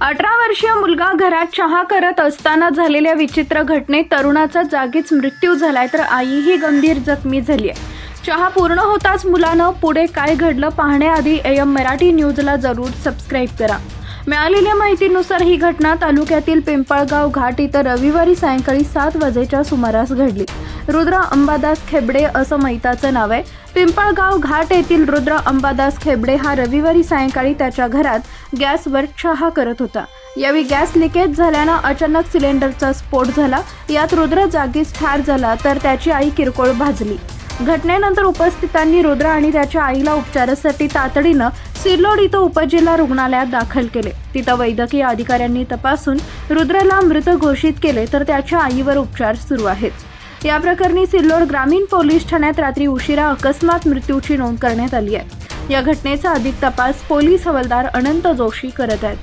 अठरा वर्षीय मुलगा घरात चहा करत असताना झालेल्या विचित्र घटनेत तरुणाचा जागीच मृत्यू झालाय तर आईही गंभीर जखमी झाली आहे चहा पूर्ण होताच मुलानं पुढे काय घडलं पाहण्याआधी एम मराठी न्यूजला जरूर सबस्क्राईब करा. मिळालेल्या माहितीनुसार ही घटना तालुक्यातील पिंपळगाव घाट इथं रविवारी सायंकाळी सात वाजेच्या सुमारास घडली. रुद्र अंबादास खेबडे असं मैताचं नाव आहे. पिंपळगाव घाट येथील रुद्र अंबादास खेबडे हा रविवारी सायंकाळी त्याच्या घरात गॅसवर चहा करत होता. यावेळी गॅस लिकेज झाल्यानं अचानक सिलेंडरचा स्फोट झाला. यात रुद्र जागीच ठार झाला तर त्याची आई किरकोळ भाजली. घटनेनंतर उपस्थितांनी रुद्र आणि त्याच्या आईला उपचारासाठी तातडीनं सिल्लोड इथं उपजिल्हा रुग्णालयात दाखल केले. तिथं वैद्यकीय अधिकाऱ्यांनी तपासून रुद्रला मृत घोषित केले तर त्याच्या आईवर उपचार सुरू आहेत. या प्रकरणी सिल्लोड ग्रामीण पोलीस ठाण्यात रात्री उशिरा अकस्मात मृत्यूची नोंद करण्यात आली आहे. या घटनेचा अधिक तपास पोलीस हवालदार अनंत जोशी करत आहेत.